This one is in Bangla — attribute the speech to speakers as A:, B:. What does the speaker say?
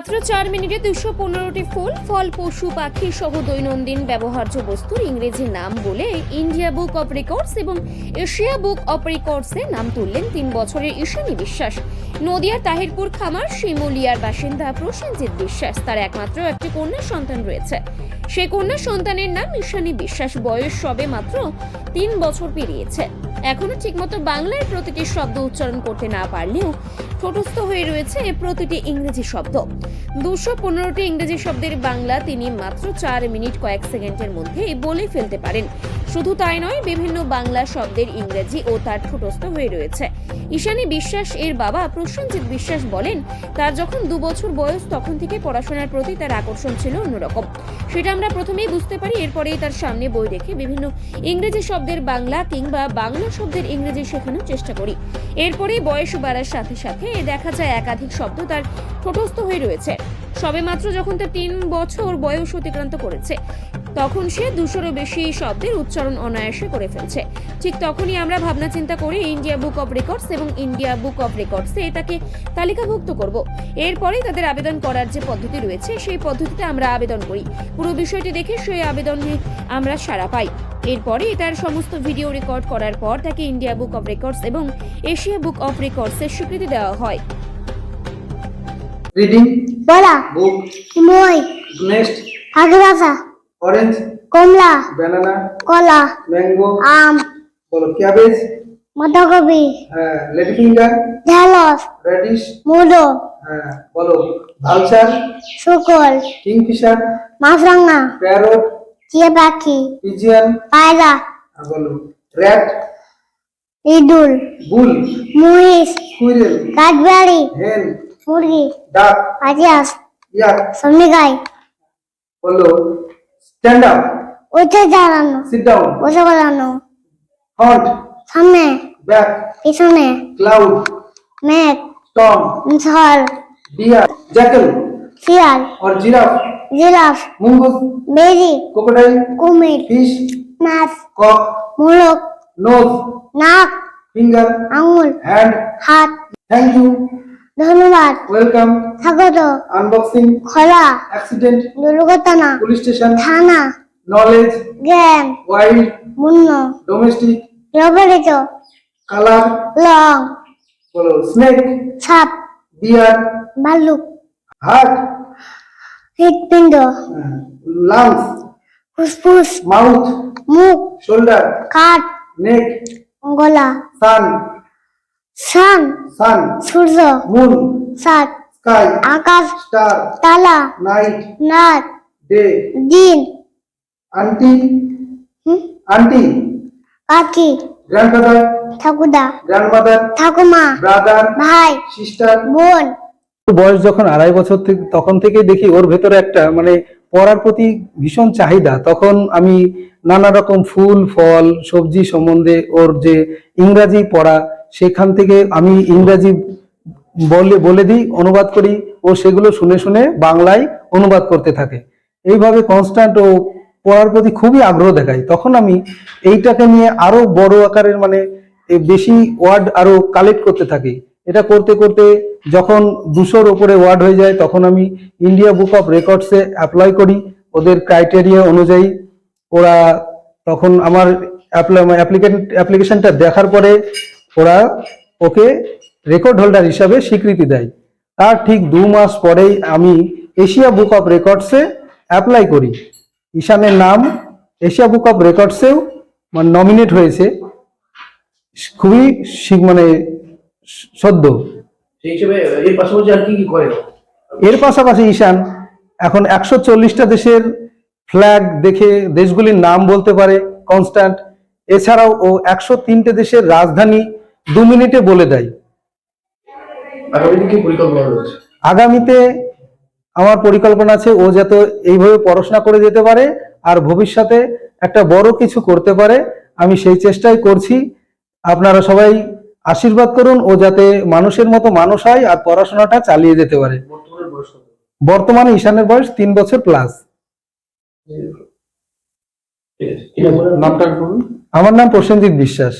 A: মাত্র চার মিনিটে দুশো পনেরোটি ফুল, ফল, পশু, পাখি সহ দৈনন্দিন ব্যবহার্য বস্তুর ইংরেজি নাম বলে ইন্ডিয়া বুক অব রেকর্ডস এবং এশিয়া বুক অব রেকর্ডসে নাম তুললেন তিন বছরের ঈশানী বিশ্বাস। নদিয়ার তাহিরপুর খামার শিমুলিয়ার বাসিন্দা প্রসেনজিৎ বিশ্বাস, তার একমাত্র একটি কন্যা সন্তান রয়েছে। সেই কন্যা সন্তানের নাম ঈশানী বিশ্বাস। বয়স সবে মাত্র তিন বছর পেরিয়েছে। এখনও ঠিকমতো বাংলার প্রতিটি শব্দ উচ্চারণ করতে না পারলেও ঠোঁটস্থ হয়ে রয়েছে প্রতিটি ইংরেজি শব্দ। দুশো পনেরোটি ইংরেজি শব্দের বাংলা তিনি মাত্র চার মিনিট কয়েক সেকেন্ডের মধ্যে বলে ফেলতে পারেন। শুধু তাই নয়, বিভিন্ন বাংলা শব্দের ইংরেজি ও তার ঠোঁটস্থ হয়ে রয়েছে। ঈশানী বিশ্বাস এর বাবা প্রসেনজিৎ বিশ্বাস বলেন, তার যখন দু বছর বয়স তখন থেকে পড়াশোনার প্রতি তার আকর্ষণ ছিল অন্যরকম। সেটা আমরা প্রথমেই বুঝতে পারি, এরপরেই তার সামনে বই রেখে বিভিন্ন ইংরেজি শব্দের বাংলা কিংবা বাংলা শব্দের ইংরেজি শেখানোর চেষ্টা করি। এরপরে বয়স বাড়ার সাথে সাথে দেখা যায় একাধিক শব্দ তার ঠোঁটস্থ হয়ে রয়েছে। সবেমাত্র যখন তার তিন বছর বয়স অতিক্রান্ত করেছে তখন সে দুশোরও বেশি শব্দের উচ্চারণ অনায়াসে করে ফেলছে। ঠিক তখনই আমরা ভাবনা চিন্তা করি ইন্ডিয়া বুক অফ রেকর্ডস এবং ইন্ডিয়া বুক অফ রেকর্ডসে তাকে তালিকাভুক্ত করব। এরপরেই তাদের আবেদন করার যে পদ্ধতি রয়েছে সেই পদ্ধতিতে আমরা আবেদন করি। পুরো বিষয়টি দেখে সেই আবেদনে আমরা সাড়া পাই। এরপরে তার সমস্ত ভিডিও রেকর্ড করার পর তাকে ইন্ডিয়া বুক অফ রেকর্ডস এবং এশিয়া বুক অফ রেকর্ডসের স্বীকৃতি দেওয়া হয়।
B: Reading?
C: বলা
B: book?
C: মই
B: next?
C: আগ্রাসা
B: অরেঞ্জ
C: কমলা
B: বানানা
C: কলা
B: ম্যাঙ্গো
C: আম
B: বলো ক্যাবেজ
C: বাঁধাকপি
B: হ্যাঁ লেডি ফিঙ্গার
C: ঢেলস
B: রেডিশ
C: মূলো
B: বলো ভালসার
C: শুকর
B: কিংফিশার
C: মাছরাঙা
B: প্যারট
C: চিয়া পাখি পায়রা
B: বলো র্যাট
C: ইদুল
B: বুল
C: মুইস
B: কুইরেল
C: কাঠবাড়ি
B: হেন
C: মুরগি
B: ডাক
C: আজিয়াস
B: ইয়াক
C: সামনে
B: বলো stand up
C: উঠে দাঁড়ানো
B: sit down
C: বসে বলানো
B: front
C: সামনে
B: back
C: পিছনে
B: cloud
C: মেঘ
B: storm
C: ঝড়
B: deer jackal
C: শিয়াল
B: or giraffe
C: জিরাফ
B: mongoose
C: বেরি
B: crocodile
C: কুমির
B: fish
C: মাছ
B: cock
C: মুলক
B: nose
C: নাক
B: finger
C: আঙুল
B: hand
C: হাত
B: thank you
C: ধন্যবাদ
B: welcome
C: স্বাগত
B: unboxing
C: খোলা
B: accident
C: দুর্ঘটনা
B: police station
C: থানা
B: knowledge
C: জ্ঞান
B: wild
C: মুন্ন
B: domestic
C: ব্যবহৃত
B: color
C: লং
B: বলো snake
C: সাপ
B: deer
C: ভাল্লুক
B: heart
C: হৃৎপিণ্ড
B: lungs
C: ফুসফুস
B: mouth
C: মুখ
B: shoulder
C: কাঠ
B: neck
C: গলা
B: sun
C: সান
B: sun
C: সূর্য
B: moon
C: সাত
B: sky
C: আকাশ
B: star
C: তালা
B: night
C: রাত
B: day
C: দিন হুম,
B: auntie
C: কাকি
B: grandfather
C: ঠাকুরদা
B: grandmother
C: ঠাকুমা
B: brother
C: ভাই
B: sister
C: বোন।
D: বয়স যখন আড়াই বছর থেকে তখন থেকেই দেখি ওর ভেতরে একটা মানে পড়ার প্রতি ভীষণ চাহিদা। তখন আমি নানা রকম ফুল ফল সবজি সম্বন্ধে ওর যে ইংরাজি পড়া সেখান থেকে আমি ইংরাজি বলে বলে দিই, অনুবাদ করি ও সেগুলো শুনে শুনে বাংলায় অনুবাদ করতে থাকে। এইভাবে কনস্ট্যান্ট ও পড়ার প্রতি খুবই আগ্রহ দেখায়। তখন আমি এইটাকে নিয়ে আরও বড় আকারের মানে বেশি ওয়ার্ড আরও কালেক্ট করতে থাকি। এটা করতে করতে যখন দুশোর ওপরে ওয়ার্ড হয়ে যায়, তখন আমি ইন্ডিয়া বুক অফ রেকর্ডসে অ্যাপ্লাই করি। ওদের ক্রাইটেরিয়া অনুযায়ী ওরা তখন আমার অ্যাপ্লিকেশনটা দেখার পরে ওরা ওকে রেকর্ড হোল্ডার হিসাবে স্বীকৃতি দেয়। তার ঠিক দু মাস পরেই আমি এশিয়া বুক অফ রেকর্ডসে অ্যাপ্লাই করি। ঈশানের নাম এশিয়া বুক অফ রেকর্ডসেও মানে নমিনেট হয়েছে। খুবই মানে সদ্য।
E: এর পাশাপাশি
D: ঈশান এখন একশো চল্লিশটা দেশের ফ্ল্যাগ দেখে দেশগুলির নাম বলতে পারে কনস্ট্যান্ট এছাড়াও ও একশো তিনটে দেশের রাজধানী দু মিনিটে বলে দেয়। আগামীতে আমার পরিকল্পনা আছে ও যাতে এইভাবে পড়াশোনা করে যেতে পারে আর ভবিষ্যতে একটা বড় কিছু করতে পারে। আমি সেই চেষ্টাই করছি। আপনারা সবাই আশীর্বাদ করুন ও যাতে মানুষের মতো মানুষ হয় আর পড়াশোনাটা চালিয়ে যেতে পারে।
E: বর্তমানে বয়স কত?
D: বর্তমানে ঈশানের বয়স তিন বছর প্লাস আমার নাম প্রসেনজিৎ বিশ্বাস।